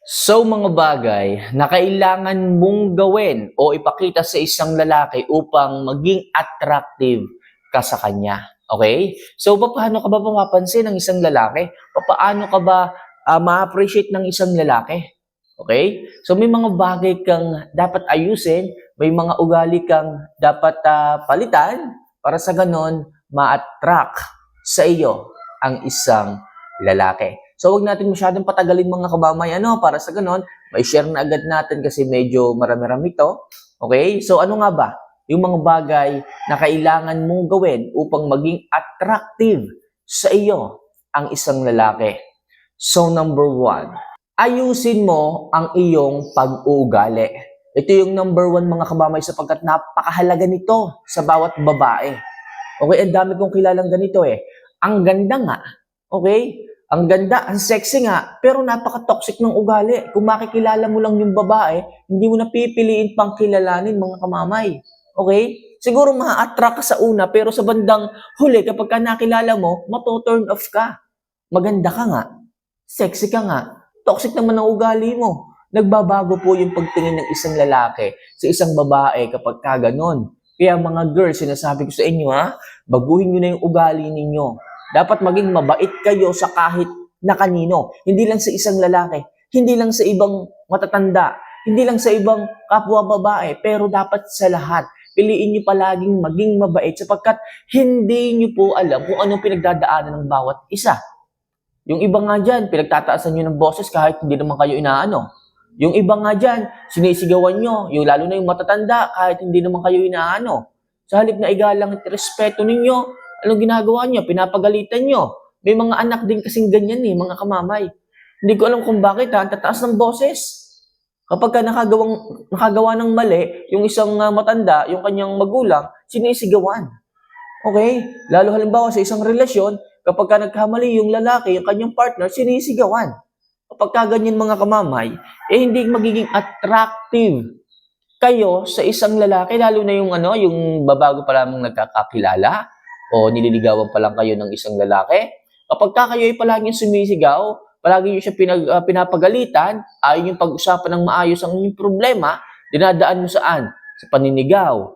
So mga bagay na kailangan mong gawin o ipakita sa isang lalaki upang maging attractive ka sa kanya. Okay? So paano ka ba mapapansin ng isang lalaki? Paano ka ba ah, ma-appreciate ng isang lalaki? Okay? So may mga bagay kang dapat ayusin, may mga ugali kang dapat ah, palitan para sa ganon ma-attract sa iyo ang isang lalaki. So wag natin masyadong patagalin mga kabamay ano para sa ganon, may share na agad natin kasi medyo marami-rami to. Okay? So ano nga ba? Yung mga bagay na kailangan mong gawin upang maging attractive sa iyo ang isang lalaki. So number one, ayusin mo ang iyong pag-uugali. Ito yung number one mga kabamay sapagkat napakahalaga nito sa bawat babae. Okay, ang dami kong kilalang ganito eh. Ang ganda nga, okay? Ang ganda, ang sexy nga, pero napaka-toxic ng ugali. Kung makikilala mo lang yung babae, hindi mo napipiliin pang kilalanin mga kamamay. Okay? Siguro ma-attract ka sa una, pero sa bandang huli, kapag ka nakilala mo, mato-turn off ka. Maganda ka nga. Sexy ka nga. Toxic naman ang ugali mo. Nagbabago po yung pagtingin ng isang lalaki sa isang babae kapag ka ganon. Kaya mga girls, sinasabi ko sa inyo ha, baguhin nyo na yung ugali ninyo. Dapat maging mabait kayo sa kahit na kanino. Hindi lang sa isang lalaki, hindi lang sa ibang matatanda, hindi lang sa ibang kapwa babae, pero dapat sa lahat. Piliin nyo palaging maging mabait sapagkat hindi nyo po alam kung anong pinagdadaanan ng bawat isa. Yung iba nga dyan, pinagtataasan nyo ng boses kahit hindi naman kayo inaano. Yung iba nga dyan, sinisigawan nyo, yung lalo na yung matatanda kahit hindi naman kayo inaano. Sa halip na igalang at respeto ninyo, anong ginagawa nyo? Pinapagalitan nyo. May mga anak din kasing ganyan eh, mga kamamay. Hindi ko alam kung bakit ha, tataas ng boses. Kapag ka nakagawang, nakagawa ng mali, yung isang ah, matanda, yung kanyang magulang, sinisigawan. Okay? Lalo halimbawa sa isang relasyon, kapag ka nagkamali yung lalaki, yung kanyang partner, sinisigawan. Kapag ka ganyan mga kamamay, eh hindi magiging attractive kayo sa isang lalaki, lalo na yung ano, yung babago pa lamang nagkakakilala o nililigawan pa lang kayo ng isang lalaki. Kapag ka kayo ay palaging sumisigaw, palagi nyo siya pinag, ah, pinapagalitan, ayaw yung pag-usapan ng maayos ang inyong problema, dinadaan mo saan? Sa paninigaw,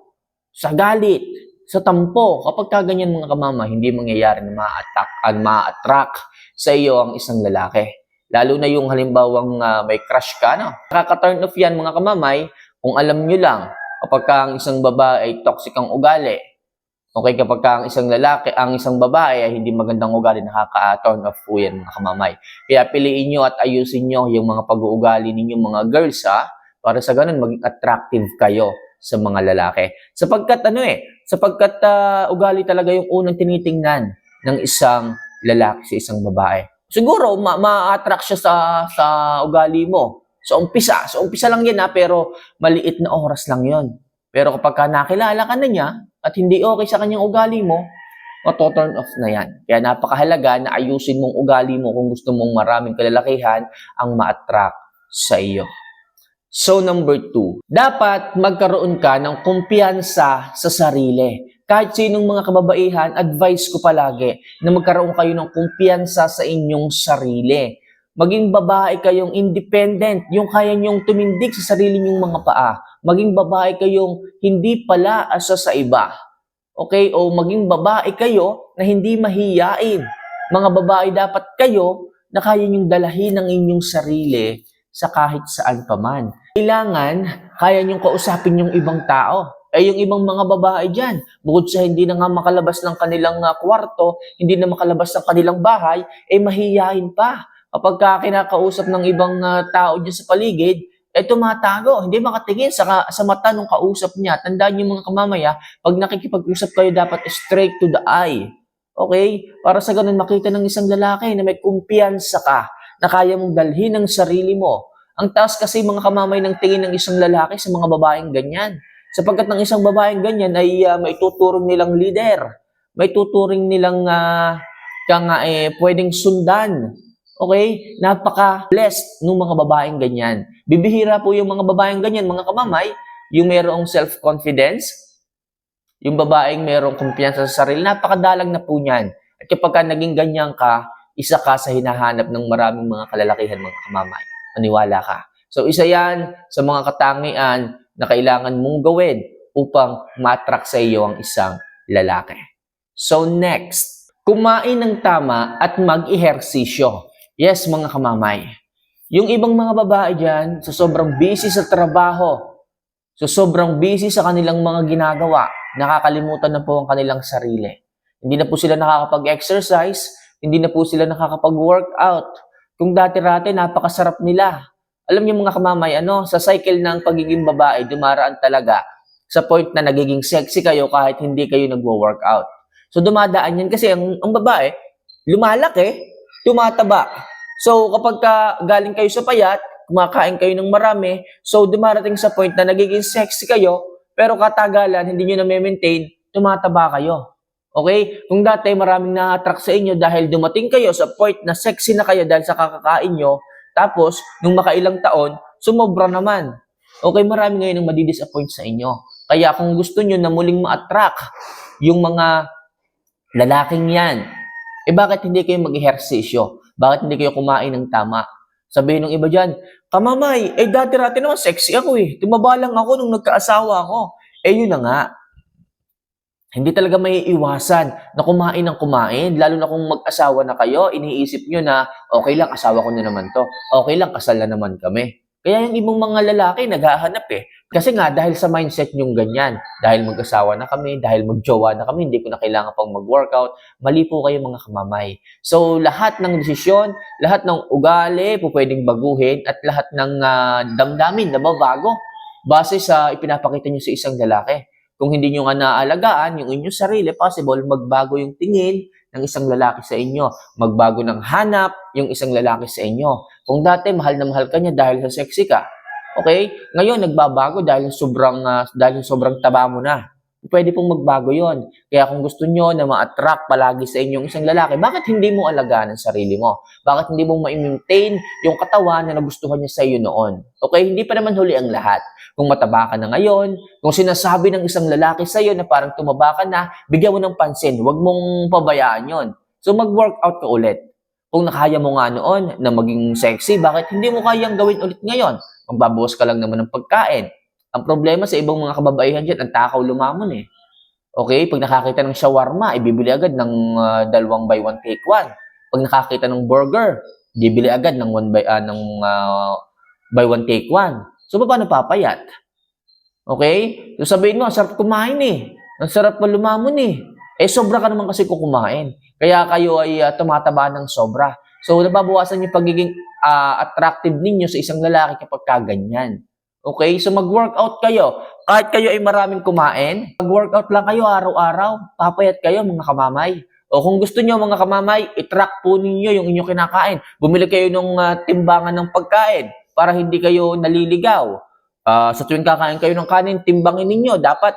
sa galit, sa tampo. Kapag ka ganyan mga kamama, hindi mangyayari na ma-attack, at ma-attract sa iyo ang isang lalaki. Lalo na yung halimbawang ah, may crush ka, no? Nakaka-turn off yan mga kamamay kung alam nyo lang kapag ka ang isang babae ay toxic ang ugali. Okay, kapag ka ang isang lalaki, ang isang babae ay hindi magandang ugali, nakaka-turn off po yan mga kamamay. Kaya piliin nyo at ayusin nyo yung mga pag-uugali ninyo mga girls ha, para sa ganun maging attractive kayo sa mga lalaki. Sapagkat ano eh, sapagkat ah, ugali talaga yung unang tinitingnan ng isang lalaki sa isang babae. Siguro ma- ma-attract siya sa sa ugali mo. Sa umpisa, sa umpisa lang yan ha, pero maliit na oras lang yon. Pero kapag ka nakilala ka na niya at hindi okay sa kanyang ugali mo, mato-turn off na yan. Kaya napakahalaga na ayusin mong ugali mo kung gusto mong maraming kalalakihan ang ma-attract sa iyo. So number two, dapat magkaroon ka ng kumpiyansa sa sarili. Kahit sinong mga kababaihan, advice ko palagi na magkaroon kayo ng kumpiyansa sa inyong sarili. Maging babae kayong independent, yung kaya nyong tumindig sa sarili nyong mga paa. Maging babae kayong hindi pala asa sa iba. Okay? O maging babae kayo na hindi mahiyain. Mga babae dapat kayo na kaya nyong dalahin ang inyong sarili sa kahit saan paman. Kailangan, kaya niyong kausapin yung ibang tao. Eh, yung ibang mga babae dyan, bukod sa hindi na nga makalabas ng kanilang ah, kwarto, hindi na makalabas ng kanilang bahay, eh mahihayin pa. Kapag ka kinakausap ng ibang ah, tao dyan sa paligid, eh tumatago, hindi makatingin sa, sa mata ng kausap niya. Tandaan niyo mga kamamaya, pag nakikipag-usap kayo, dapat straight to the eye. Okay? Para sa ganun makita ng isang lalaki na may kumpiyansa ka, na kaya mong dalhin ang sarili mo. Ang taas kasi mga kamamay ng tingin ng isang lalaki sa mga babaeng ganyan. Sapagkat ng isang babaeng ganyan ay uh, may tuturing nilang leader. May tuturing nilang uh, nga eh, pwedeng sundan. Okay? Napaka-blessed ng mga babaeng ganyan. Bibihira po yung mga babaeng ganyan, mga kamamay, yung mayroong self-confidence, yung babaeng mayroong kumpiyansa sa sarili, napakadalang na po niyan. At kapag ka naging ganyan ka, isa ka sa hinahanap ng maraming mga kalalakihan, mga kamamay. Maniwala ka. So, isa yan sa mga katangian na kailangan mong gawin upang ma-attract sa iyo ang isang lalaki. So, next, kumain ng tama at mag-ehersisyo. Yes, mga kamamay. Yung ibang mga babae dyan, sa sobrang busy sa trabaho, sa sobrang busy sa kanilang mga ginagawa, nakakalimutan na po ang kanilang sarili. Hindi na po sila nakakapag-exercise, hindi na po sila nakakapag-workout. Kung dati-rati, napakasarap nila. Alam niyo mga kamamay, ano, sa cycle ng pagiging babae, dumaraan talaga sa point na nagiging sexy kayo kahit hindi kayo nagwo-workout. So dumadaan yan kasi ang, ang babae, lumalaki, tumataba. So kapag ka galing kayo sa payat, kumakain kayo ng marami, so dumarating sa point na nagiging sexy kayo, pero katagalan, hindi nyo na-maintain, tumataba kayo. Okay? Kung dati maraming na-attract sa inyo dahil dumating kayo sa point na sexy na kayo dahil sa kakakain nyo, tapos, nung makailang taon, sumobra naman. Okay, marami ngayon ang madidisappoint sa inyo. Kaya kung gusto nyo na muling ma-attract yung mga lalaking yan, eh bakit hindi kayo mag-ehersisyo? Bakit hindi kayo kumain ng tama? Sabihin ng iba dyan, kamamay, eh dati-rati naman sexy ako eh. Tumaba lang ako nung nagkaasawa ako. Eh yun na nga. Hindi talaga may iwasan na kumain ng kumain. Lalo na kung mag-asawa na kayo, iniisip nyo na, okay lang, asawa ko na naman to. Okay lang, kasal na naman kami. Kaya yung ibang mga lalaki, naghahanap eh. Kasi nga, dahil sa mindset nyong ganyan, dahil mag-asawa na kami, dahil magjowa na kami, hindi ko na kailangan pang mag-workout, mali po kayo mga kamamay. So, lahat ng desisyon, lahat ng ugali po pwedeng baguhin at lahat ng ah, damdamin na mabago base sa ipinapakita nyo sa isang lalaki. Kung hindi nyo nga naaalagaan yung inyong sarili, possible magbago yung tingin ng isang lalaki sa inyo. Magbago ng hanap yung isang lalaki sa inyo. Kung dati mahal na mahal ka niya dahil sa sexy ka, okay? Ngayon nagbabago dahil sobrang ah, dahil sobrang taba mo na. Pwede pong magbago yon. Kaya kung gusto nyo na ma-attract palagi sa inyong isang lalaki, bakit hindi mo alagaan ang sarili mo? Bakit hindi mo ma-maintain yung katawan na nagustuhan niya sa iyo noon? Okay, hindi pa naman huli ang lahat. Kung mataba ka na ngayon, kung sinasabi ng isang lalaki sa iyo na parang tumaba ka na, bigyan mo ng pansin, huwag mong pabayaan yon. So mag-workout ka ulit. Kung nakaya mo nga noon na maging sexy, bakit hindi mo kayang gawin ulit ngayon? Magbabawas ka lang naman ng pagkain. Ang problema sa ibang mga kababaihan dyan, ang takaw lumamon eh. Okay, pag nakakita ng shawarma, ibibili agad ng ah, dalawang by one take one. Pag nakakita ng burger, bibili agad ng one by ah, ng ah, by one take one. So paano papayat? Okay? So sabihin mo, ang sarap kumain eh. Ang sarap pa lumamon eh. Eh sobra ka naman kasi kung kumain. Kaya kayo ay ah, tumataba ng sobra. So nababawasan yung pagiging ah, attractive ninyo sa isang lalaki kapag kaganyan. Okay? So mag-workout kayo. Kahit kayo ay maraming kumain, mag-workout lang kayo araw-araw. Papayat kayo mga kamamay. O kung gusto nyo mga kamamay, itrack po ninyo yung inyong kinakain. Bumili kayo ng ah, timbangan ng pagkain para hindi kayo naliligaw. Ah, sa tuwing kakain kayo ng kanin, timbangin ninyo. Dapat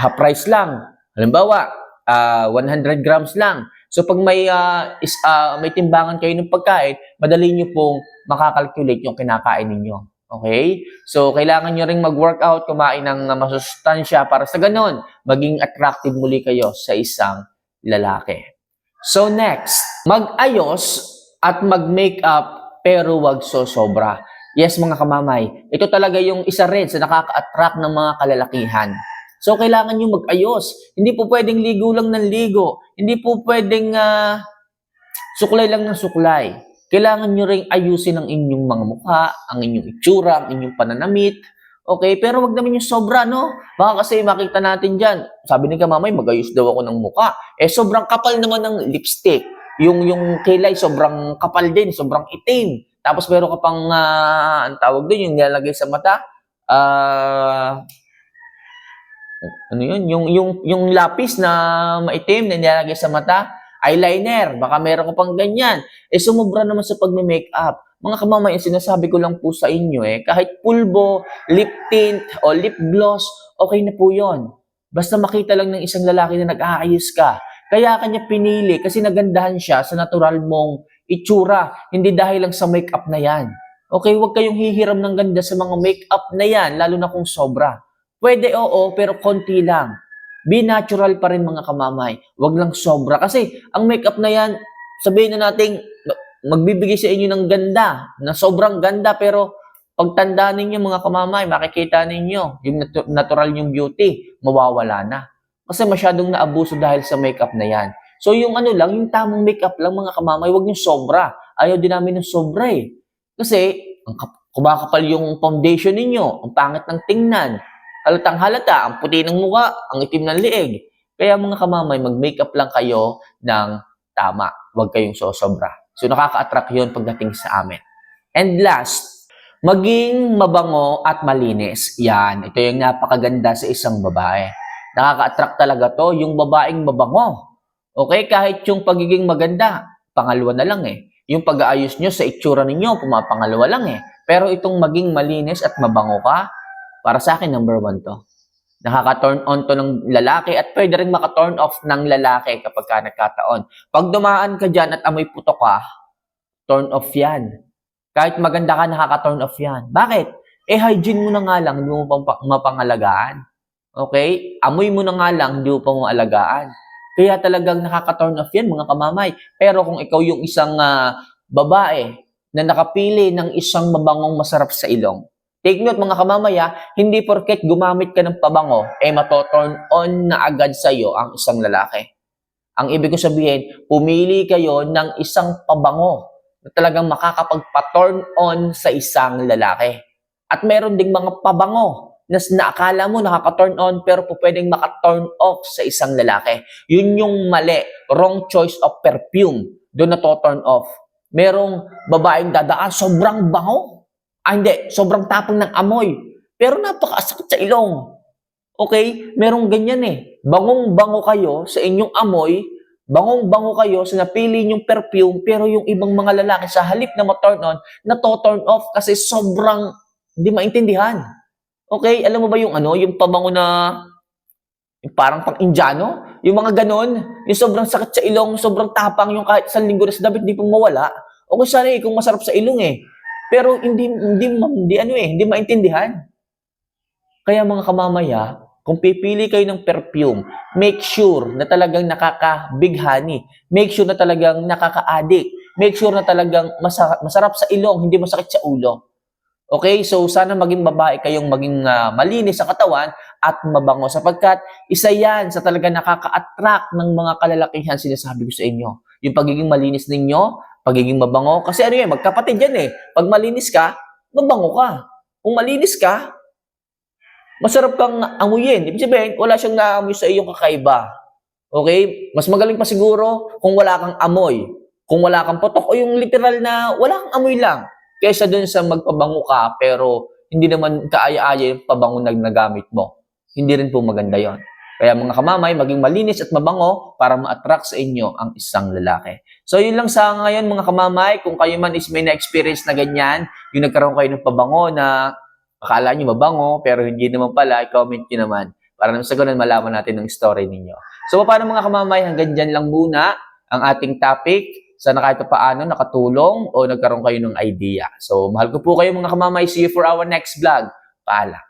half price lang. Halimbawa, ah, 100 grams lang. So pag may ah, is, ah, may timbangan kayo ng pagkain, madali nyo pong makakalculate yung kinakain ninyo. Okay? So, kailangan nyo ring mag-workout, kumain ng uh, masustansya para sa ganon, maging attractive muli kayo sa isang lalaki. So, next, mag-ayos at mag-makeup pero wag so sobra. Yes, mga kamamay, ito talaga yung isa rin sa nakaka-attract ng mga kalalakihan. So, kailangan nyo mag-ayos. Hindi po pwedeng ligo lang ng ligo. Hindi po pwedeng ah, suklay lang ng suklay kailangan nyo ring ayusin ang inyong mga mukha, ang inyong itsura, ang inyong pananamit. Okay, pero wag naman yung sobra, no? Baka kasi makita natin dyan, sabi ni Kamamay, magayos daw ako ng mukha. Eh, sobrang kapal naman ng lipstick. Yung, yung kilay, sobrang kapal din, sobrang itim. Tapos meron ka pang, ah, ang tawag doon, yung nilalagay sa mata. Ah, ano yun? Yung, yung, yung lapis na maitim na nilalagay sa mata, eyeliner, baka meron ka pang ganyan. Eh, sumubra naman sa pagme-makeup. Mga kamamay, sinasabi ko lang po sa inyo eh, kahit pulbo, lip tint, o lip gloss, okay na po yon. Basta makita lang ng isang lalaki na nag-aayos ka. Kaya kanya pinili kasi nagandahan siya sa natural mong itsura, hindi dahil lang sa makeup na yan. Okay, huwag kayong hihiram ng ganda sa mga makeup na yan, lalo na kung sobra. Pwede oo, pero konti lang. Be natural pa rin mga kamamay. Huwag lang sobra. Kasi ang makeup na yan, sabihin na natin, magbibigay sa inyo ng ganda, na sobrang ganda, pero pagtanda ninyo mga kamamay, makikita ninyo, yung natu- natural yung beauty, mawawala na. Kasi masyadong naabuso dahil sa makeup na yan. So yung ano lang, yung tamang makeup lang mga kamamay, wag yung sobra. Ayaw din namin ng sobra eh. Kasi, ang kap- kumakapal yung foundation ninyo, ang pangit ng tingnan, halatang halata, ang puti ng mukha, ang itim ng liig. Kaya mga kamamay, mag-makeup lang kayo ng tama. Huwag kayong sosobra. So nakaka-attract yun pagdating sa amin. And last, maging mabango at malinis. Yan, ito yung napakaganda sa isang babae. Nakaka-attract talaga to, yung babaeng mabango. Okay, kahit yung pagiging maganda, pangalawa na lang eh. Yung pag-aayos nyo sa itsura ninyo, pumapangalawa lang eh. Pero itong maging malinis at mabango ka, para sa akin, number one to. Nakaka-turn on to ng lalaki at pwede rin maka-turn off ng lalaki kapag ka nagkataon. Pag dumaan ka dyan at amoy puto ka, turn off yan. Kahit maganda ka, nakaka-turn off yan. Bakit? Eh, hygiene mo na nga lang, hindi mo pa mapangalagaan. Okay? Amoy mo na nga lang, hindi mo pa maalagaan. Kaya talagang nakaka-turn off yan, mga kamamay. Pero kung ikaw yung isang ah, babae na nakapili ng isang mabangong masarap sa ilong, take note mga kamamaya, hindi porket gumamit ka ng pabango, eh mato-turn on na agad sa'yo ang isang lalaki. Ang ibig ko sabihin, pumili kayo ng isang pabango na talagang makakapagpa-turn on sa isang lalaki. At meron ding mga pabango na naakala mo nakaka-turn on pero po pwedeng maka-turn off sa isang lalaki. Yun yung mali. Wrong choice of perfume. Doon na to turn off. Merong babaeng dadaan, sobrang bango. Ah, hindi. Sobrang tapang ng amoy. Pero napakasakit sa ilong. Okay? Merong ganyan eh. Bangong-bango kayo sa inyong amoy, bangong-bango kayo sa napili nyong perfume, pero yung ibang mga lalaki sa halip na ma-turn on, na to turn off kasi sobrang hindi maintindihan. Okay? Alam mo ba yung ano, yung pabango na yung parang pang Indiano? Yung mga ganon, yung sobrang sakit sa ilong, sobrang tapang, yung kahit isang linggo na sa damit, hindi pa mawala. Okay, sana eh, kung masarap sa ilong eh. Pero hindi, hindi, hindi ano eh, hindi maintindihan. Kaya mga kamamaya, kung pipili kayo ng perfume, make sure na talagang nakaka-bighani. Make sure na talagang nakaka-addict. Make sure na talagang masa- masarap sa ilong, hindi masakit sa ulo. Okay? So, sana maging babae kayong maging ah, malinis sa katawan at mabango sapagkat isa yan sa talaga nakaka-attract ng mga kalalakihan sinasabi ko sa inyo. Yung pagiging malinis ninyo, pagiging mabango. Kasi ano yan, magkapatid yan eh. Pag malinis ka, mabango ka. Kung malinis ka, masarap kang amuyin. Ibig sabihin, wala siyang naamoy sa iyong kakaiba. Okay? Mas magaling pa siguro kung wala kang amoy. Kung wala kang potok o yung literal na wala kang amoy lang. Kaysa dun sa magpabango ka pero hindi naman kaaya-aya yung pabango na nagamit mo. Hindi rin po maganda yon. Kaya mga kamamay, maging malinis at mabango para ma-attract sa inyo ang isang lalaki. So yun lang sa ngayon mga kamamay. Kung kayo man is may na-experience na ganyan, yung nagkaroon kayo ng pabango na akala nyo mabango, pero hindi naman pala, i-comment nyo naman. Para naman sa ganun, malaman natin ang story ninyo. So, paano mga kamamay, hanggang dyan lang muna ang ating topic. Sana kahit pa paano nakatulong o nagkaroon kayo ng idea. So, mahal ko po kayo mga kamamay. See you for our next vlog. Paalam.